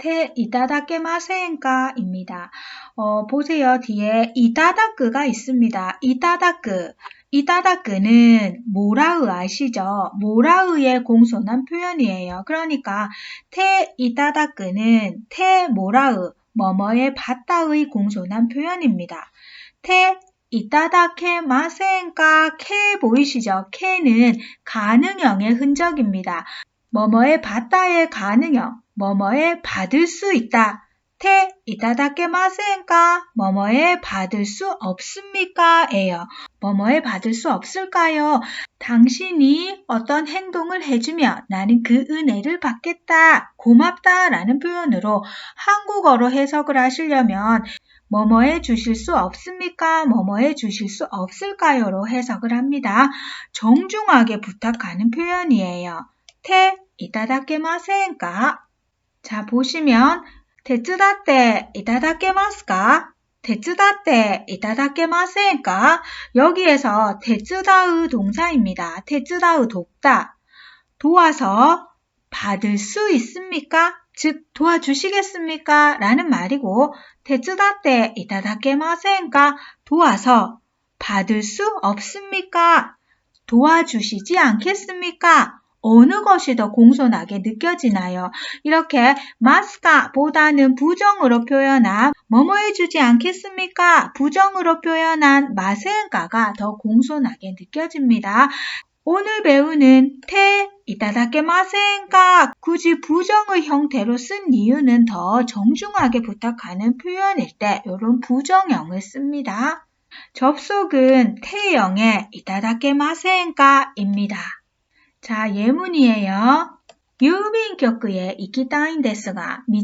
테 이타다케마센까입니다. 어, 보세요. 뒤에 이타다크가 있습니다. 이타다크. 이타다크는 모라의 아시죠? 모라의의 공손한 표현이에요. 그러니까 테 이타다크는 테 모라의 뭐뭐의 받다의 공손한 표현입니다. 테 이따다케 마센까 케 보이시죠? 케는 가능형의 흔적입니다. 뭐뭐의 받다의 가능형, 뭐뭐의 받을 수 있다. 테 이따다케 마센까 뭐뭐에 받을 수 없습니까? 에요. 뭐뭐에 받을 수 없을까요? 당신이 어떤 행동을 해주면 나는 그 은혜를 받겠다. 고맙다. 라는 표현으로 한국어로 해석을 하시려면 뭐뭐해 주실 수 없습니까? 뭐뭐해 주실 수 없을까요?로 해석을 합니다. 정중하게 부탁하는 표현이에요. 테 이타다케 마센까? 자, 보시면 대츠다떼 이다다케마스가 대츠다떼 이다다케마센가 여기에서 대츠다우 동사입니다. 대츠다우 돕다 도와서 받을 수 있습니까? 즉 도와주시겠습니까? 라는 말이고 대츠다떼 이다다케마센가 도와서 받을 수 없습니까? 도와주시지 않겠습니까? 어느 것이 더 공손하게 느껴지나요? 이렇게 마스카보다는 부정으로 표현한 뭐뭐 해주지 않겠습니까? 부정으로 표현한 마센가가 더 공손하게 느껴집니다. 오늘 배우는 테 이타다케 마센가 굳이 부정의 형태로 쓴 이유는 더 정중하게 부탁하는 표현일 때 이런 부정형을 씁니다. 접속은 태형의 이타다케 마센가입니다. 자, 예문이에요. 유빈局へ 行きたいんですが, 道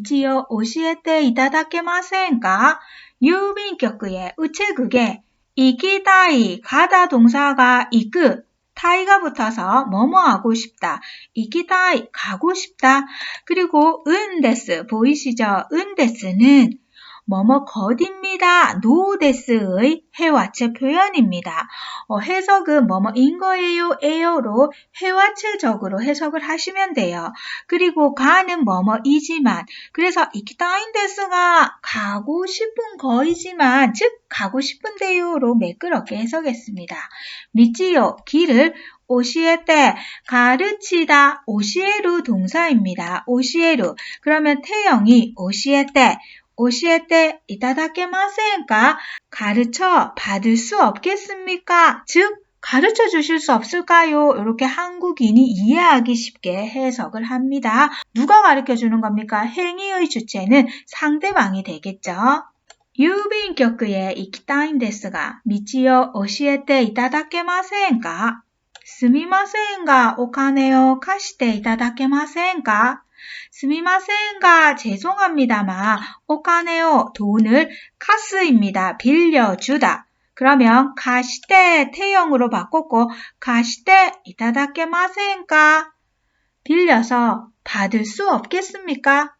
を教えていただけませんか? 유빈局へ 우체국에 行きたい 가다 동사가 行く 타이가 붙어서 뭐뭐 하고 싶다. 이기다이 가고 싶다. 그리고 은데스 보이시죠? 은데스는 뭐뭐 거입니다. 노데스의 해와체 표현입니다. 어, 해석은 뭐뭐인 거예요, 에요로 해와체적으로 해석을 하시면 돼요. 그리고 가는 뭐뭐이지만 그래서 이키타인데스가 가고 싶은 거이지만 즉 가고 싶은데요로 매끄럽게 해석했습니다. 미지요 길을 오시에 때 가르치다 오시에루 동사입니다. 오시에루 그러면 태영이 오시에 때 오시에테 이다다케마센가 가르쳐 받을 수 없겠습니까? 즉 가르쳐 주실 수 없을까요? 이렇게 한국인이 이해하기 쉽게 해석을 합니다. 누가 가르쳐 주는 겁니까? 행위의 주체는 상대방이 되겠죠. 유빈격의 이키타인데스가 미치요 오시에테 이다다케마센가 스미마센가 오카네요 카시테 이다다케마센가 스미마센가 죄송합니다만 오카네오 돈을 카스입니다. 빌려주다. 그러면 가시대 태형으로 바꿨고 가시대 이타다케마센가 빌려서 받을 수 없겠습니까?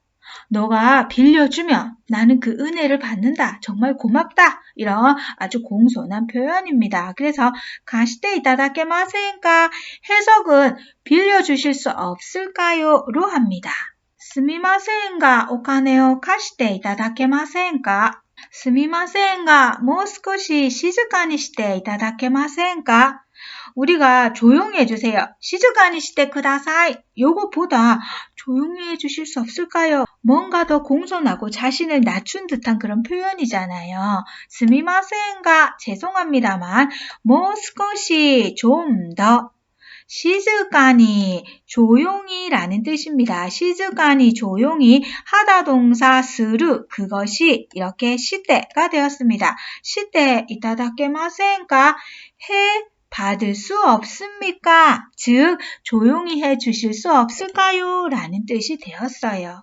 너가 빌려주면 나는 그 은혜를 받는다. 정말 고맙다. 이런 아주 공손한 표현입니다. 그래서 가시대 이타다케마센가 해석은 빌려주실 수 없을까요?로 합니다. すみませんがお金を貸していただけませんかすみませんがもう少し静かにしていただけませんか 우리가 조용히 해주세요. 시즈가니 시대 크다사이. 요거보다 조용히 해주실 수 없을까요? 뭔가 더 공손하고 자신을 낮춘 듯한 그런 표현이잖아요. 스미마센가 죄송합니다만 모스컷이 좀더 시즈가니 조용히라는 뜻입니다. 시즈가니 조용히 하다 동사 스루 그것이 이렇게 시대가 되었습니다. 시대 이타다케마센가 해 받을 수 없습니까? 즉 조용히 해 주실 수 없을까요? 라는 뜻이 되었어요.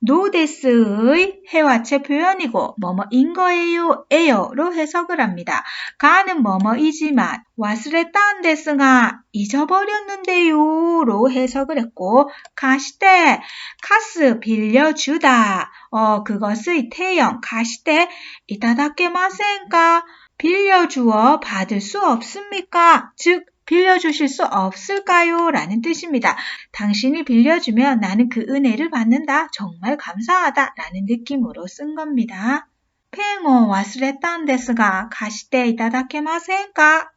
노데스의 해화체 표현이고 뭐뭐인 거예요, 에요로 해석을 합니다. 가는 뭐뭐이지만 와스레딴 데스가 잊어버렸는데요로 해석을 했고 가시대 카스 빌려주다 어 그것의 태형 가시대 이타다케마센가 빌려주어 받을 수 없습니까? 즉 빌려주실 수 없을까요? 라는 뜻입니다. 당신이 빌려주면 나는 그 은혜를 받는다. 정말 감사하다. 라는 느낌으로 쓴 겁니다. 이타다케마센까?